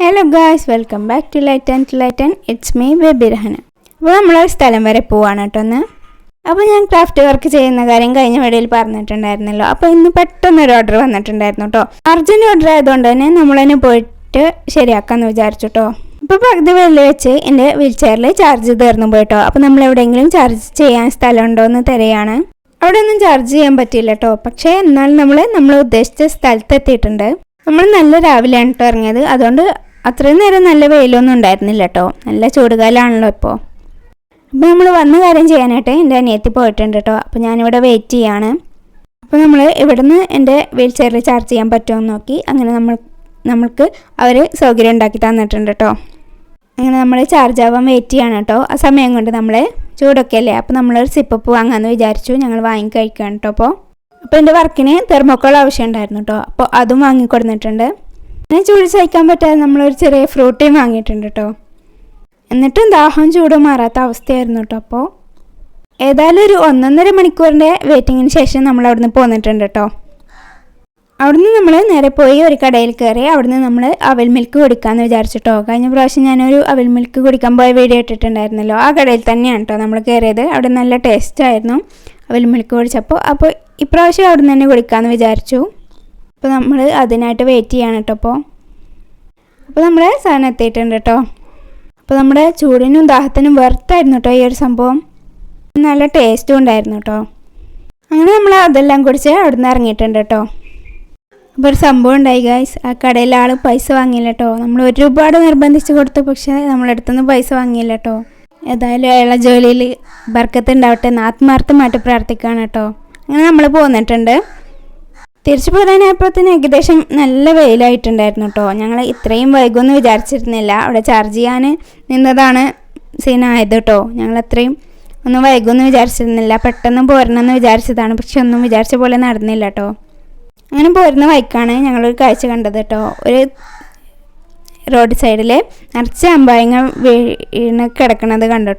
Hello guys welcome back to light and light and it's me baby Rahana അപ്പോൾ നമ്മളൊരു സ്ഥലം വരെ പോവാണ് കേട്ടോ ഒന്ന്. അപ്പോൾ ഞാൻ ക്രാഫ്റ്റ് വർക്ക് ചെയ്യുന്ന കാര്യം കഴിഞ്ഞ വീഡിയോയിൽ പറഞ്ഞിട്ടുണ്ടായിരുന്നല്ലോ. അപ്പോൾ ഇന്ന് പെട്ടെന്ന് ഒരു ഓർഡർ വന്നിട്ടുണ്ടായിരുന്നു കേട്ടോ. അർജന്റ് ഓർഡർ ആയതുകൊണ്ട് തന്നെ നമ്മൾ തന്നെ പോയിട്ട് ശരിയാക്കാമെന്ന് വിചാരിച്ചു കേട്ടോ. ഇപ്പോൾ പകുതി വെള്ളി വെച്ച് എന്റെ വീൽ ചെയറിൽ ചാർജ് തീർന്നു പോയിട്ടോ അപ്പോൾ നമ്മൾ എവിടെയെങ്കിലും ചാർജ് ചെയ്യാൻ സ്ഥലമുണ്ടോ എന്ന് തിരയാണ്. അവിടെ ഒന്നും ചാർജ് ചെയ്യാൻ പറ്റിയില്ല കേട്ടോ പക്ഷേ എന്നാൽ നമ്മൾ നമ്മൾ ഉദ്ദേശിച്ച സ്ഥലത്ത് എത്തിയിട്ടുണ്ട്. നമ്മൾ നല്ല രാവിലെയാണ് കേട്ടോ ഇറങ്ങിയത്. അതുകൊണ്ട് അത്രയും നേരം നല്ല വെയിലൊന്നും ഉണ്ടായിരുന്നില്ല കേട്ടോ നല്ല ചൂടുകാലാണല്ലോ ഇപ്പോൾ അപ്പോൾ നമ്മൾ വന്ന കാര്യം ചെയ്യാനായിട്ട് എന്റെ അനിയത്തി പോയിട്ടുണ്ട് കേട്ടോ അപ്പോൾ ഞാനിവിടെ വെയിറ്റ് ചെയ്യാണ്. അപ്പോൾ നമ്മൾ ഇവിടുന്ന് എന്റെ വീൽ ചെയറിൽ ചാർജ് ചെയ്യാൻ പറ്റുമോ എന്ന് നോക്കി. അങ്ങനെ നമ്മൾ നമ്മൾക്ക് അവർ സൗകര്യം ഉണ്ടാക്കി തന്നിട്ടുണ്ട് കേട്ടോ അങ്ങനെ നമ്മൾ ചാർജ് ആവാൻ വെയിറ്റ് ചെയ്യണം കേട്ടോ ആ സമയം കൊണ്ട് നമ്മൾ ചൂടൊക്കെ അല്ലേ അപ്പോൾ നമ്മളൊരു സിപ്പപ്പ് വാങ്ങാമെന്ന് വിചാരിച്ചു. ഞങ്ങൾ വാങ്ങി കേട്ടോ അപ്പോൾ അപ്പോൾ എന്റെ വർക്കിന് തെർമോക്കോൾ ആവശ്യം ഉണ്ടായിരുന്നു കേട്ടോ അപ്പോൾ അതും വാങ്ങിക്കൊടുന്നിട്ടുണ്ട് പിന്നെ ചൂട് സഹിക്കാൻ പറ്റാതെ നമ്മളൊരു ചെറിയ ഫ്രൂട്ടിയും വാങ്ങിയിട്ടുണ്ട് കേട്ടോ എന്നിട്ടും ദാഹം ചൂടും മാറാത്ത അവസ്ഥയായിരുന്നു കേട്ടോ അപ്പോൾ ഏതായാലും ഒരു ഒന്നൊന്നര മണിക്കൂറിന്റെ വെയിറ്റിങ്ങിന് ശേഷം നമ്മൾ അവിടുന്ന് പോന്നിട്ടുണ്ട് കേട്ടോ അവിടുന്ന് നമ്മൾ നേരെ പോയി ഒരു കടയിൽ കയറി അവിടുന്ന് നമ്മൾ അവൽ മിൽക്ക് കുടിക്കാമെന്ന് വിചാരിച്ചിട്ടോ. കഴിഞ്ഞ പ്രാവശ്യം ഞാനൊരു അവൽ മിൽക്ക് കുടിക്കാൻ പോയ വീഡിയോ ഇട്ടിട്ടുണ്ടായിരുന്നല്ലോ. ആ കടയിൽ തന്നെയാണ് കേട്ടോ നമ്മൾ കയറിയത്. അവിടെ നല്ല ടേസ്റ്റ് ആയിരുന്നു അവൽ മിൽക്ക് കുടിച്ചപ്പോൾ അപ്പോൾ ഇപ്രാവശ്യം അവിടുന്ന് തന്നെ കുടിക്കാമെന്ന് വിചാരിച്ചു. അപ്പോൾ നമ്മൾ അതിനായിട്ട് വെയിറ്റ് ചെയ്യാണ് കേട്ടോ അപ്പോൾ അപ്പോൾ നമ്മുടെ സാധനം എത്തിയിട്ടുണ്ട് കേട്ടോ അപ്പോൾ നമ്മുടെ ചൂടിനും ദാഹത്തിനും വെറുത്തായിരുന്നു കേട്ടോ ഈ ഒരു സംഭവം. നല്ല ടേസ്റ്റും ഉണ്ടായിരുന്നു കേട്ടോ അങ്ങനെ നമ്മൾ അതെല്ലാം കുടിച്ച് അവിടുന്ന് ഇറങ്ങിയിട്ടുണ്ട് കേട്ടോ അപ്പോൾ ഒരു സംഭവം ഉണ്ടായി ഗായ്സ് ആ കടയിൽ ആൾ പൈസ വാങ്ങിയില്ല കേട്ടോ നമ്മൾ ഒരുപാട് നിർബന്ധിച്ച് കൊടുത്തു പക്ഷേ നമ്മളടുത്തുനിന്ന് പൈസ വാങ്ങിയില്ല കേട്ടോ ഏതായാലും അയാളെ ജോലിയിൽ ബർക്കത്ത് ഉണ്ടാവട്ടെ എന്ന് ആത്മാർത്ഥമായിട്ട് പ്രാർത്ഥിക്കുകയാണ് കേട്ടോ അങ്ങനെ നമ്മൾ പോന്നിട്ടുണ്ട്. തിരിച്ചു പോരാനായപ്പോഴത്തേന് ഏകദേശം നല്ല വെയിലായിട്ടുണ്ടായിരുന്നു കേട്ടോ ഞങ്ങൾ ഇത്രയും വൈകുമെന്ന് വിചാരിച്ചിരുന്നില്ല. അവിടെ ചാർജ് ചെയ്യാൻ നിന്നതാണ് സീനായത് കേട്ടോ ഞങ്ങൾ അത്രയും ഒന്നും വൈകുമെന്ന് വിചാരിച്ചിരുന്നില്ല. പെട്ടെന്ന് പോരണമെന്ന് വിചാരിച്ചതാണ്. പക്ഷെ ഒന്നും വിചാരിച്ച പോലെ നടന്നില്ല കേട്ടോ അങ്ങനെ പോരുന്ന വൈക്കാണ് ഞങ്ങളൊരു കാഴ്ച കണ്ടത് കേട്ടോ. ഒരു റോഡ് സൈഡിൽ നിറച്ച് അമ്പായങ്ങൾ വീണ് കിടക്കണത് കണ്ടു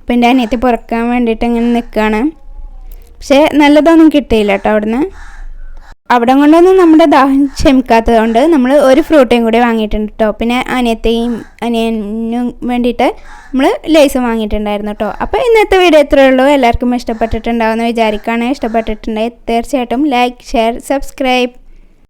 അപ്പോൾ എന്റെ അനിയത്തി പുറക്കാൻ വേണ്ടിയിട്ട് ഇങ്ങനെ നിൽക്കുകയാണ് പക്ഷേ നല്ലതൊന്നും കിട്ടിയില്ല കേട്ടോ അവിടുന്ന്. അവിടെ കൊണ്ടൊന്നും നമ്മുടെ ദാഹം ക്ഷമിക്കാത്തത് കൊണ്ട് നമ്മൾ ഒരു ഫ്രൂട്ടയും കൂടി വാങ്ങിയിട്ടുണ്ട് കേട്ടോ പിന്നെ അനിയത്തെയും അനിയനും വേണ്ടിയിട്ട് നമ്മൾ ലേസും വാങ്ങിയിട്ടുണ്ടായിരുന്നു കേട്ടോ അപ്പോൾ ഇന്നത്തെ വീഡിയോ ഇത്രയേ ഉള്ളൂ. എല്ലാവർക്കും ഇഷ്ടപ്പെട്ടിട്ടുണ്ടാവുമെന്ന് വിചാരിക്കുകയാണ്. ഇഷ്ടപ്പെട്ടിട്ടുണ്ടെങ്കിൽ തീർച്ചയായിട്ടും ലൈക്ക് ഷെയർ സബ്സ്ക്രൈബ്.